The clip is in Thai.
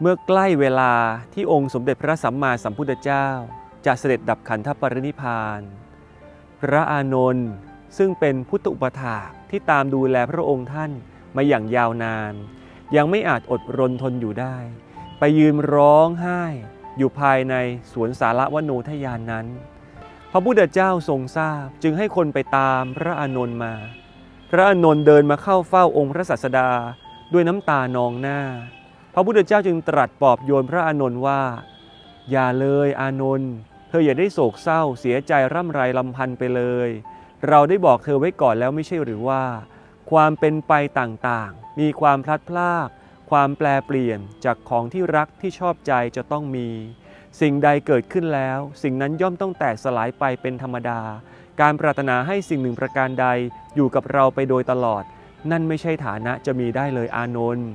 เมื่อใกล้เวลาที่องค์สมเด็จพระสัมมาสัมพุทธเจ้า จะเสด็จดับขันธปรินิพาน พระอานนท์ซึ่งเป็นพุทธอุปถาที่ตามดูแลพระองค์ท่านมาอย่างยาวนาน ยังไม่อาจอดรนทนอยู่ได้ ไปยืนร้องไห้อยู่ภายในสวนสาระวโนทยานนั้น พระพุทธเจ้าทรงทราบจึงให้คนไปตามพระอานนท์มา พระอานนท์เดินมาเข้าเฝ้าองค์พระศาสดาด้วยน้ำตานองหน้า พระพุทธเจ้าจึงตรัสปลอบโยนพระอานนท์ว่า อย่าเลยอานนท์เธออย่าได้โศกเศร้าเสียใจร่ำไรลำพันไปเลย เราได้บอกเธอไว้ก่อนแล้วไม่ใช่หรือว่า ความเป็นไปต่างๆ มีความพลัดพราก ความแปลเปลี่ยนจากของที่รักที่ชอบใจจะต้องมี สิ่งใดเกิดขึ้นแล้ว สิ่งนั้นย่อมต้องแตกสลายไปเป็นธรรมดา การปรารถนาให้สิ่งหนึ่งประการใดอยู่กับเราไปโดยตลอด นั่นไม่ใช่ฐานะจะมีได้เลยอานนท์